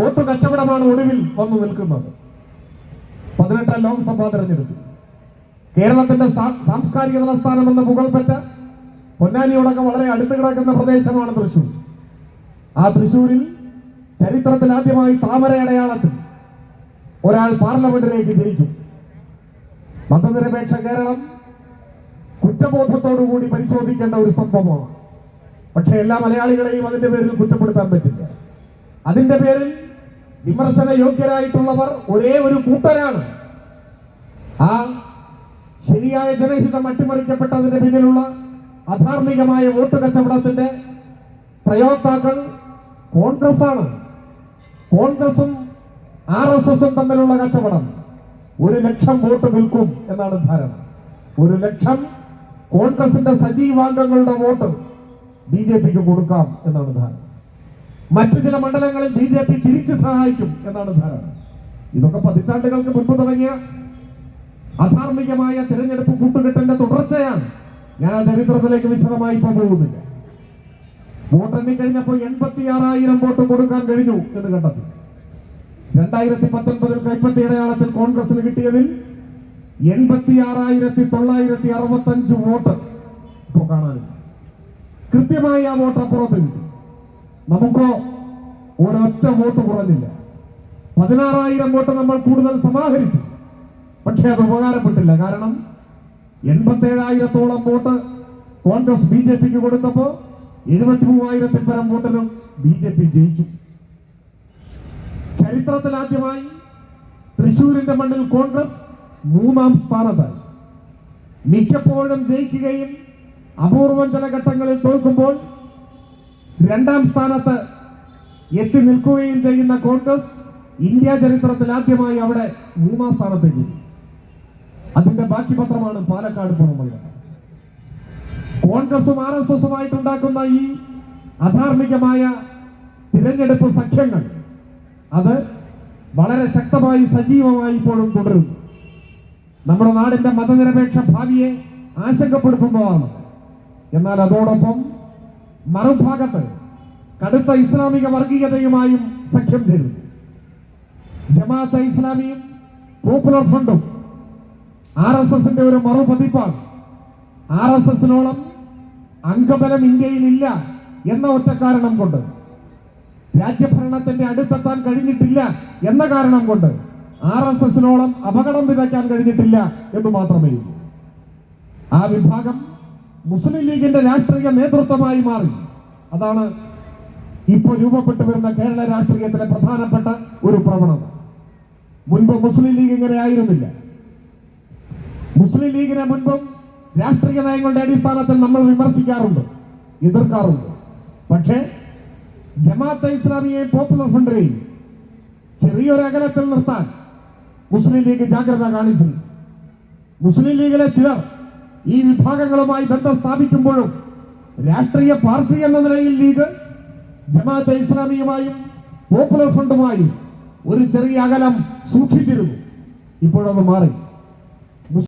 Vote കച്ചവടമാണ് ഒടുവിൽ വന്നു നിൽക്കുന്നത്. പതിനെട്ടാം ലോക്സഭാ തെരഞ്ഞെടുപ്പ്. കേരളത്തിന്റെ സാംസ്കാരിക തലസ്ഥാനം എന്ന പുകൾപ്പറ്റ പൊന്നാനിയോടൊക്കെ വളരെ അടുത്ത് കിടക്കുന്ന പ്രദേശമാണ് തൃശൂർ. ആ തൃശൂരിൽ ചരിത്രത്തിൽ ആദ്യമായി താമര അടയാളത്തിൽ ഒരാൾ പാർലമെന്റിലേക്ക് ജയിച്ചു. മതനിരപേക്ഷ കേരളം കുറ്റബോധത്തോടുകൂടി പരിശോധിക്കേണ്ട ഒരു സംഭവമാണ്. പക്ഷെ എല്ലാ മലയാളികളെയും അതിന്റെ പേരിൽ കുറ്റപ്പെടുത്താൻ പറ്റില്ല. അതിന്റെ പേരിൽ വിമർശന യോഗ്യരായിട്ടുള്ളവർ ഒരേ ഒരു കൂട്ടരാണ്. ആ ശരിയായ ജനഹിതം അട്ടിമറിക്കപ്പെട്ടതിന്റെ പിന്നിലുള്ള അധാർമികമായ വോട്ട് കച്ചവടത്തിന്റെ പ്രയോക്താക്കൾ കോൺഗ്രസ് ആണ് കോൺഗ്രസും ആർ എസ് എസും തമ്മിലുള്ള കച്ചവടം ഒരു ലക്ഷം വോട്ട് വിൽക്കും എന്നാണ് ധാരണ. ഒരു ലക്ഷം കോൺഗ്രസിന്റെ സജീവാംഗങ്ങളുടെ വോട്ട് ബി ജെ പിക്ക് കൊടുക്കാം എന്നാണ് ധാരണ. മറ്റു ചില മണ്ഡലങ്ങളിൽ ബി ജെ പി തിരിച്ചു സഹായിക്കും എന്നാണ് ധാരണ. ഇതൊക്കെ പതിറ്റാണ്ടുകൾക്ക് മുൻപ് തുടങ്ങിയ അധാർമികമായ തിരഞ്ഞെടുപ്പ് കൂട്ടുകെട്ടിന്റെ തുടർച്ചയാണ്. ഞാൻ ആ ചരിത്രത്തിലേക്ക് വിശദമായി പോകുന്നില്ല. വോട്ടെണ്ണി കഴിഞ്ഞപ്പോൾ എൺപത്തി ആറായിരം വോട്ട് കൊടുക്കാൻ കഴിഞ്ഞു എന്ന് കണ്ടെത്തി. രണ്ടായിരത്തി പത്തൊൻപതിൽ കൈപ്പറ്റി അടയാളത്തിൽ കോൺഗ്രസിന് കിട്ടിയതിൽ എൺപത്തി ആറായിരത്തി തൊള്ളായിരത്തി അറുപത്തി അഞ്ച് വോട്ട് ഇപ്പോൾ കാണാനില്ല. കൃത്യമായി ആ വോട്ട് അപ്പുറത്ത് നമുക്കോ ഒരൊറ്റ വോട്ട് കുറഞ്ഞില്ല. പതിനാറായിരം വോട്ട് നമ്മൾ കൂടുതൽ സമാഹരിച്ചു. പക്ഷേ അത് ഉപകാരപ്പെട്ടില്ല. കാരണം എൺപത്തേഴായിരത്തോളം വോട്ട് കോൺഗ്രസ് ബി ജെ പിക്ക് കൊടുത്തപ്പോ എഴുപത്തി മൂവായിരത്തിൽ പരം വോട്ടിലും ബി ജെ പി ജയിച്ചു. ചരിത്രത്തിൽ ആദ്യമായി തൃശൂരിന്റെ മണ്ണിൽ കോൺഗ്രസ് മൂന്നാം സ്ഥാനത്തായി. മിക്കപ്പോഴും ജയിക്കുകയും അപൂർവം ചില ഘട്ടങ്ങളിൽ തോൽക്കുമ്പോൾ രണ്ടാം സ്ഥാനത്ത് എത്തി നിൽക്കുകയും ചെയ്യുന്ന കോൺഗ്രസ് ഇന്ത്യ ചരിത്രത്തിൽ ആദ്യമായി അവിടെ മൂന്നാം സ്ഥാനത്തേക്ക്. അതിന്റെ ബാക്കി പത്രമാണ് പാലക്കാട് പുറമല്ല കോൺഗ്രസും ആർ എസ് എസുമായിട്ടുണ്ടാക്കുന്ന ഈ അധാർമികമായ തിരഞ്ഞെടുപ്പ് സഖ്യങ്ങൾ അത് വളരെ ശക്തമായി സജീവമായി ഇപ്പോഴും തുടരുന്നു. നമ്മുടെ നാടിന്റെ മതനിരപേക്ഷ ഭാവിയെ ആശങ്കപ്പെടുത്തുന്നതാണ്. എന്നാൽ അതോടൊപ്പം മറുഭാഗത്ത് കടുത്ത ഇസ്ലാമിക വർഗീയതയുമായും സഖ്യം ചേരുന്നു. ജമാഅത്ത് ഇസ്ലാമിയും പോപ്പുലർ ഫ്രണ്ടും ആർ എസ് എസിന്റെ ഒരു മറുപതിപ്പാണ് ആർ എസ് എസിനോളം അംഗബലം ഇന്ത്യയിലില്ല എന്ന ഒറ്റ കാരണം കൊണ്ട് രാജ്യഭരണത്തിന്റെ അടുത്തെത്താൻ കഴിഞ്ഞിട്ടില്ല എന്ന കാരണം കൊണ്ട് ആർ എസ് എസിനോളം അപകടം വിതയ്ക്കാൻ കഴിഞ്ഞിട്ടില്ല എന്ന് മാത്രമേ ആ വിഭാഗം മുസ്ലിം ലീഗിന്റെ രാഷ്ട്രീയ നേതൃത്വമായി മാറി. അതാണ് ഇപ്പോൾ രൂപപ്പെട്ടു വരുന്ന കേരള രാഷ്ട്രീയത്തിലെ പ്രധാനപ്പെട്ട ഒരു പ്രവണത. മുൻപ് മുസ്ലിം ലീഗ് ഇങ്ങനെ ആയിരുന്നില്ല. മുസ്ലിം ലീഗിനെ മുൻപും രാഷ്ട്രീയ നയങ്ങളുടെ അടിസ്ഥാനത്തിൽ നമ്മൾ വിമർശിക്കാറുണ്ട് എതിർക്കാറുണ്ട്. പക്ഷേ ജമാഅത്തെ ഇസ്ലാമിയെയും പോപ്പുലർ ഫ്രണ്ടിനെയും ചെറിയൊരു അകലത്തിൽ നിർത്താൻ മുസ്ലിം ലീഗ് ജാഗ്രത കാണിച്ചു. മുസ്ലിം ലീഗിലെ ചിലർ ഈ വിഭാഗങ്ങളുമായി ബന്ധം സ്ഥാപിക്കുമ്പോഴും രാഷ്ട്രീയ പാർട്ടി എന്ന നിലയിൽ ലീഗ് ജമാഅത്തെ ഇസ്ലാമിയുമായും പോപ്പുലർ ഫ്രണ്ടുമായും ഒരു ചെറിയ അകലം സൂക്ഷിച്ചിരുന്നു. ഇപ്പോഴത് മാറി.